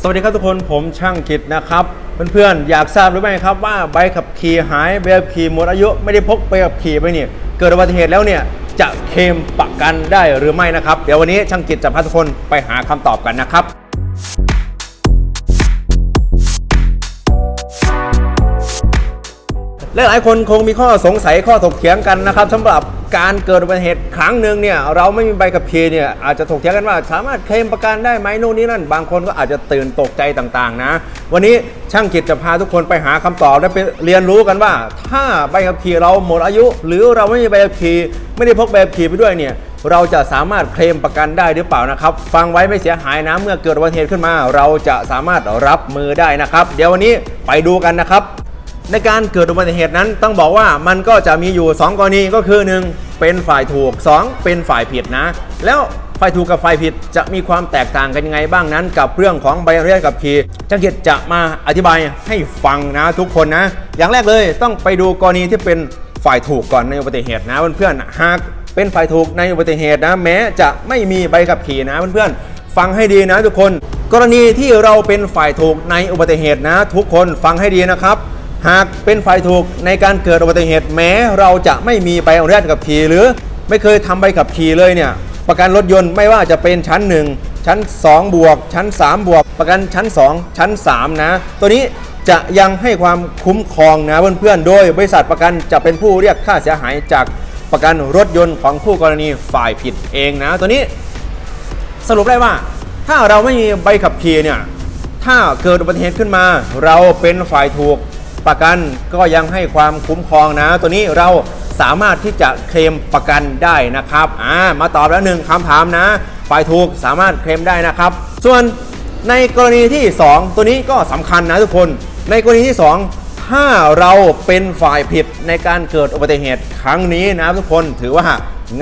สวัสดีครับทุกคนผมช่างกิจนะครับ เพื่อนๆ อยากทราบหรือไม่ครับว่าใบขับขี่หายใบขับขี่หมดอายุไม่ได้พกใบขับขี่ไปเนี่ยเกิดอุบัติเหตุแล้วเนี่ยจะเคลมประกันได้หรือไม่นะครับ เดี๋ยววันนี้ช่างกิจจะพาทุกคนไปหาคำตอบกันนะครับและหลายคนคงมีข้อสงสัยข้อถกเถียงกันนะครับสำหรับ การเกิดอุบัติเหตุครั้งหนึ่งเนี่ยเราไม่มีใบขับขี่เนี่ยอาจจะถกเถียงกันว่า สามารถเคลมประกันได้ไหมโน่นนี่นั่น บางคนก็อาจจะตื่นตกใจต่างๆ นะ วันนี้ช่างกิจจะพาทุกคนไปหาคำตอบและไปเรียนรู้กันว่า ถ้าใบขับขี่เราหมดอายุ หรือเราไม่มีใบขับขี่ไม่ได้พกใบขับขี่ไปด้วยเนี่ยเราจะสามารถเคลมประกันได้หรือเปล่านะครับ ฟังไว้ไม่เสียหายนะเมื่อเกิดอุบัติเหตุขึ้นมา เราจะสามารถรับมือได้นะครับ เดี๋ยววันนี้ไปดูกันนะครับ ในการเกิดอุบัติเหตุนั้นต้องบอกว่ามันก็จะมีอยู่ 2 กรณีก็คือ 1 เป็นฝ่ายถูก 2 เป็นฝ่ายผิดนะ แล้วฝ่ายถูกกับฝ่ายผิดจะมีความแตกต่างกันยังไงบ้างนั้น กับเรื่องของใบอนุญาตขับขี่จังเกียรติจะมาอธิบายให้ฟังนะทุกคนนะ อย่างแรกเลยต้องไปดูกรณีที่เป็นฝ่ายถูกก่อนในอุบัติเหตุนะเพื่อนๆหากเป็นฝ่ายถูกในอุบัติเหตุนะ แม้จะไม่มีใบขับขี่นะเพื่อนๆฟังให้ดีนะทุกคน กรณีที่เราเป็นฝ่ายถูกในอุบัติเหตุนะ ทุกคนฟังให้ดีนะครับ หากเป็นฝ่ายถูกในการเกิดอุบัติเหตุแม้เราจะไม่มีใบอนุญาตขับขี่หรือไม่เคยทำใบขับขี่เลยเนี่ยประกันรถยนต์ไม่ว่าจะเป็นชั้น 1 ชั้น 2 บวก ชั้น 3 บวก ประกันชั้น 2 ชั้น 3 นะ ตัวนี้จะยังให้ความคุ้มครองนะเพื่อนๆ โดยบริษัทประกันจะเป็นผู้เรียกค่าเสียหายจากประกันรถยนต์ของคู่กรณีฝ่ายผิดเองนะ ตัวนี้สรุปได้ว่า ถ้าเราไม่มีใบขับขี่เนี่ยถ้าเกิดอุบัติเหตุขึ้นมา เราเป็นฝ่ายถูก ประกันก็ยังให้ความคุ้มครองนะ ตัวนี้เราสามารถที่จะเคลมประกันได้นะครับอ่ามาตอบแล้วหนึ่งคำถามนะ ฝ่ายถูกสามารถเคลมได้นะครับ ส่วนในกรณีที่ 2 ตัวนี้ก็สำคัญนะทุกคน ในกรณีที่ 2 ถ้าเราเป็นฝ่ายผิดในการเกิดอุบัติเหตุครั้งนี้นะทุกคนถือว่า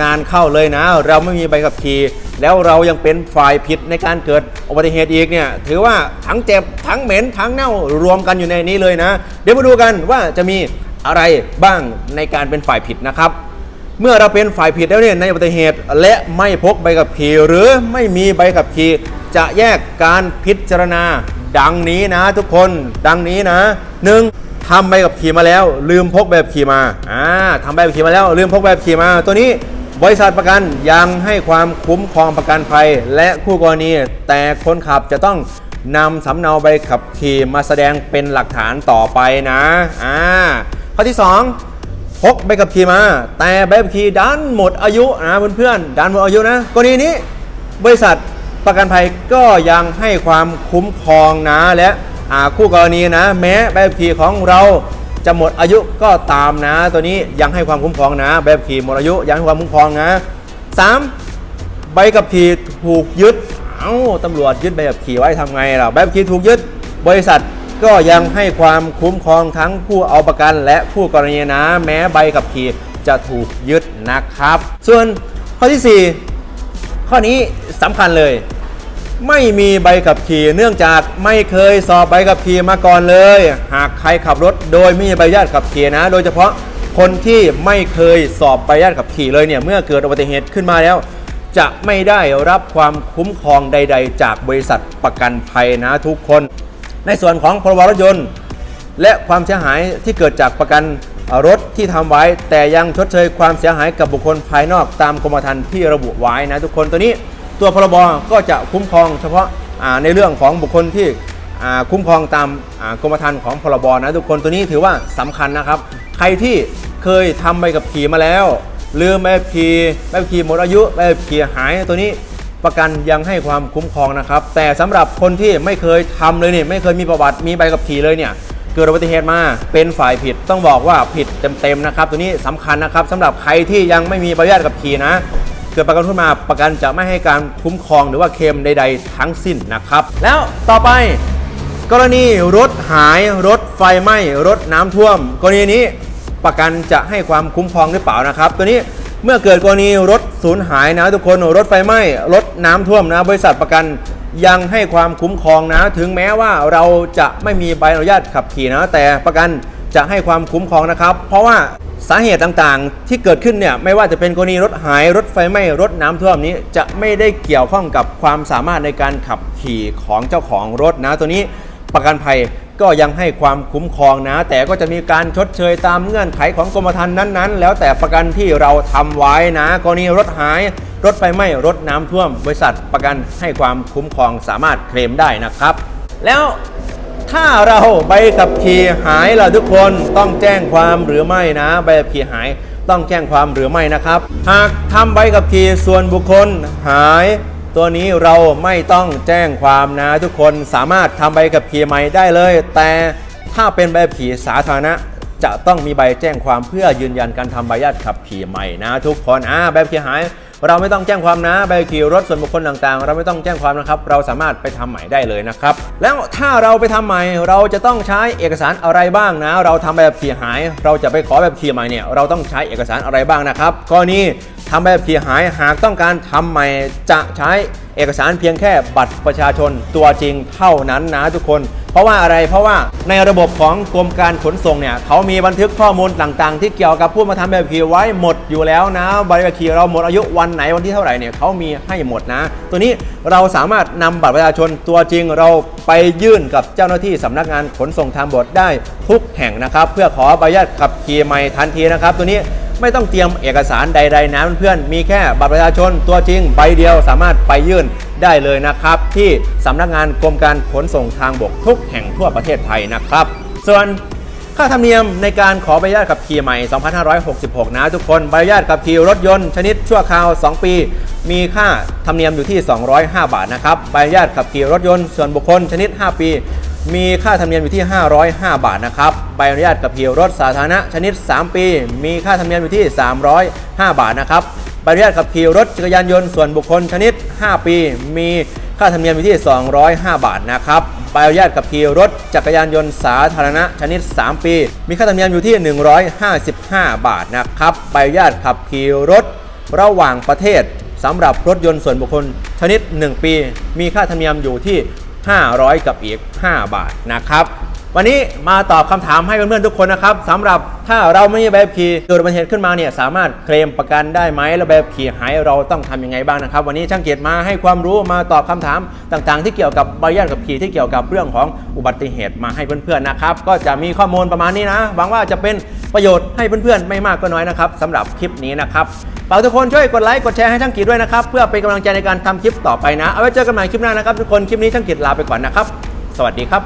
งานเข้าเลยนะ เราไม่มีใบขับขี่ แล้วเรายังเป็นฝ่ายผิดในการเกิดอุบัติเหตุอีกเนี่ยถือว่าทั้งเจ็บทั้งเหม็นทั้งเน่ารวมกันอยู่ในนี้เลยนะ เดี๋ยวมาดูกันว่าจะมีอะไรบ้างในการเป็นฝ่ายผิดนะครับ เมื่อเราเป็นฝ่ายผิดแล้วเนี่ยในอุบัติเหตุและไม่พกใบขับขี่หรือไม่มีใบขับขี่จะแยกการพิจารณาดังนี้นะทุกคนดังนี้นะหนึ่งทำใบขับขี่มาแล้ว ลืมพกใบขับขี่มาอ่าทำใบขับขี่มาแล้ว ลืมพกใบขับขี่มา ตัวนี้ บริษัทประกันยังให้ความคุ้มครองประกันภัย และคู่กรณี แต่คนขับจะต้องนำสำเนาใบขับขี่มาแสดงเป็นหลักฐานต่อไปนะอ่าข้อที่สองพกใบขับขี่มา แต่ใบขับขี่ดันหมดอายุนะเพื่อนๆดันหมดอายุนะกรณีนี้ บริษัทประกันภัยก็ยังให้ความคุ้มครองนะและคู่กรณีนะ แม้ใบขับขี่ของเรา จะหมดอายุก็ตามนะ ตัวนี้ยังให้ความคุ้มครองนะ ใบขับขี่หมดอายุยังให้ความคุ้มครองนะสามใบขับขี่ถูกยึดเอ้าตำรวจยึดใบขับขี่ไว้ทำไงล่ะใบขับขี่ถูกยึด บริษัทก็ยังให้ความคุ้มครองทั้งผู้เอาประกันและผู้กรณีนะ แม้ใบขับขี่จะถูกยึดนะครับ ส่วนข้อที่ 4 ข้อนี้สำคัญเลย ไม่มีใบขับขี่เนื่องจากไม่เคยสอบใบขับขี่มาก่อนเลย หากใครขับรถโดยไม่มีใบอนุญาตขับขี่นะ โดยเฉพาะคนที่ไม่เคยสอบใบอนุญาตขับขี่เลยเนี่ยเมื่อเกิดอุบัติเหตุขึ้นมาแล้ว จะไม่ได้รับความคุ้มครองใด ๆ จากบริษัทประกันภัยนะทุกคน ในส่วนของพรบรถยนต์ และความเสียหายที่เกิดจากประกันรถที่ทำไว้ แต่ยังชดเชยความเสียหายกับบุคคลภายนอกตามกรมธรรม์ที่ระบุไว้นะทุกคนตัวนี้ ตัวพรบก็จะคุ้มครองเฉพาะาในเรื่องของบุคคลที่คุ้มครองตามากรมธรรม์ของพรบนะทุกคนตัวนี้ถือว่าสำคัญนะครับ ใครที่เคยทำใบกับขี่มาแล้วลืมใบขับขี่ใบขับขี่หมดอายุใบขับขี่หายตัวนี้ประกันยังให้ความคุ้มครองนะครับ แต่สำหรับคนที่ไม่เคยทำเลยเนี่ยไม่เคยมีประวัติมีใบขับขี่เลยเนี่ยเกิดอุบัติเหตุมาเป็นฝ่ายผิดต้องบอกว่าผิดเต็มๆนะครับ ตัวนี้สำคัญนะครับสำหรับใครที่ยังไม่มีใบอนุญาตขับขี่นะ เกิดประกันขึ้นมาประกันจะไม่ให้การคุ้มครองหรือว่าเคมใด ๆ ทั้งสิ้นนะครับ แล้วต่อไป กรณีรถหายรถไฟไหม้รถน้ำท่วม กรณีนี้ประกันจะให้ความคุ้มครองหรือเปล่านะครับ ตัวนี้เมื่อเกิดกรณีรถสูญหายนะทุกคนรถไฟไหม้รถน้ำท่วมนะบริษัทประกันยังให้ความคุ้มครองนะ ถึงแม้ว่าเราจะไม่มีใบอนุญาตขับขี่นะ แต่ประกัน จะให้ความคุ้มครองนะครับ เพราะว่าสาเหตุต่างๆ ที่เกิดขึ้นเนี่ยไม่ว่าจะเป็นกรณีรถหายรถไฟไหม้รถน้ำท่วมนี้ จะไม่ได้เกี่ยวข้องกับความสามารถในการขับขี่ของเจ้าของรถนะ ตัวนี้ประกันภัยก็ยังให้ความคุ้มครองนะ แต่ก็จะมีการชดเชยตามเงื่อนไขของกรมธรรม์นั้นๆ แล้วแต่ประกันที่เราทำไว้นะ กรณีรถหายรถไฟไหม้รถน้ำท่วม บริษัทประกันให้ความคุ้มครองสามารถเคลมได้นะครับ แล้ว ถ้าเราใบขับขี่หายล่ะทุกคนต้องแจ้งความหรือไม่นะใบขับขี่หายต้องแจ้งความหรือไม่นะครับ หากทำใบขับขี่ส่วนบุคคลหาย ตัวนี้เราไม่ต้องแจ้งความนะทุกคนสามารถทำใบขับขี่ใหม่ได้เลย แต่ถ้าเป็นใบขับขี่สาธารณะจะต้องมีใบแจ้งความเพื่อยืนยันการทำใบอนุญาตขับขี่ใหม่นะ ทุกคนอ่าใบขับขี่หาย เราไม่ต้องแจ้งความนะใบขี่รถส่วนบุคคลต่างๆ เราไม่ต้องแจ้งความนะครับ เราสามารถไปทำใหม่ได้เลยนะครับ แล้วถ้าเราไปทำใหม่ เราจะต้องใช้เอกสารอะไรบ้างนะ เราทำแบบขี่หาย เราจะไปขอแบบขี่ใหม่เนี่ย เราต้องใช้เอกสารอะไรบ้างนะครับกรณีทำใบขับขี่หายหากต้องการทำใหม่จะใช้เอกสารเพียงแค่บัตรประชาชนตัวจริงเท่านั้นนะทุกคน เพราะว่าอะไรเพราะว่าในระบบของกรมการขนส่งเนี่ยเขามีบันทึกข้อมูลต่างๆ ที่เกี่ยวกับผู้มาทำใบขับขี่ไว้หมดอยู่แล้วนะใบขับขี่เราหมดอายุวันไหนวันที่เท่าไหร่เนี่ยเขามีให้หมดนะ ตัวนี้เราสามารถนำบัตรประชาชนตัวจริงเราไปยื่นกับเจ้าหน้าที่สำนักงานขนส่งทางบกได้ทุกแห่งนะครับ เพื่อขอใบอนุญาตขับขี่ใหม่ทันทีนะครับ ตัวนี้ ไม่ต้องเตรียมเอกสารใด ๆ นะเพื่อนๆ มีแค่บัตรประชาชนตัวจริงใบเดียวสามารถไปยื่นได้เลยนะครับ ที่สำนักงานกรมการขนส่งทางบกทุกแห่งทั่วประเทศไทยนะครับ ส่วนค่าธรรมเนียมในการขอใบอนุญาตขับขี่ใหม่ 2566 นะทุกคน ใบอนุญาตขับขี่รถยนต์ชนิดชั่วคราว 2 ปี มีค่าธรรมเนียมอยู่ที่ 205 บาทนะครับ ใบอนุญาตขับขี่รถยนต์ส่วนบุคคลชนิด 5 ปี มีค่าธรรมเนียมอยู่ที่ 505 บาทนะครับ ใบอนุญาตขับขี่รถสาธารณะชนิด 3 ปี มีค่าธรรมเนียมอยู่ที่ 305 บาทนะครับ ใบอนุญาตขับขี่รถจักรยานยนต์ส่วนบุคคลชนิด 5 ปี มีค่าธรรมเนียมอยู่ที่ 205 บาทนะครับ ใบอนุญาตขับขี่รถจักรยานยนต์สาธารณะชนิด 3 ปี มีค่าธรรมเนียมอยู่ที่ 155 บาทนะครับ ใบอนุญาตขับขี่รถระหว่างประเทศสำหรับรถยนต์ส่วนบุคคลชนิด 1 ปี มีค่าธรรมเนียมอยู่ที่ 500 กับอีก 5 บาทนะครับ วันนี้มาตอบคำถามให้เพื่อนๆทุกคนนะครับสำหรับถ้าเราไม่มีใบขับขี่เกิดอุบัติเหตุขึ้นมาเนี่ยสามารถเคลมประกันได้ไหมแล้วใบขับขี่หายเราต้องทำยังไงบ้างนะครับ วันนี้ช่างเกียรติมาให้ความรู้มาตอบคำถามต่างๆ ที่เกี่ยวกับใบอนุญาตขับขี่ที่เกี่ยวกับเรื่องของอุบัติเหตุมาให้เพื่อนๆนะครับ ก็จะมีข้อมูลประมาณนี้นะหวังว่าจะเป็น ประโยชน์ให้เพื่อนๆ ไม่มากก็น้อยนะครับสำหรับคลิปนี้นะครับฝากทุกคนช่วยกดไลค์กดแชร์ให้ทั้งกีด้วยนะครับ เพื่อเป็นกำลังใจในการทำคลิปต่อไปนะ เอาไว้เจอกันใหม่คลิปหน้านะครับทุกคนคลิปนี้ทั้งกีลาไปก่อนนะครับ สวัสดีครับ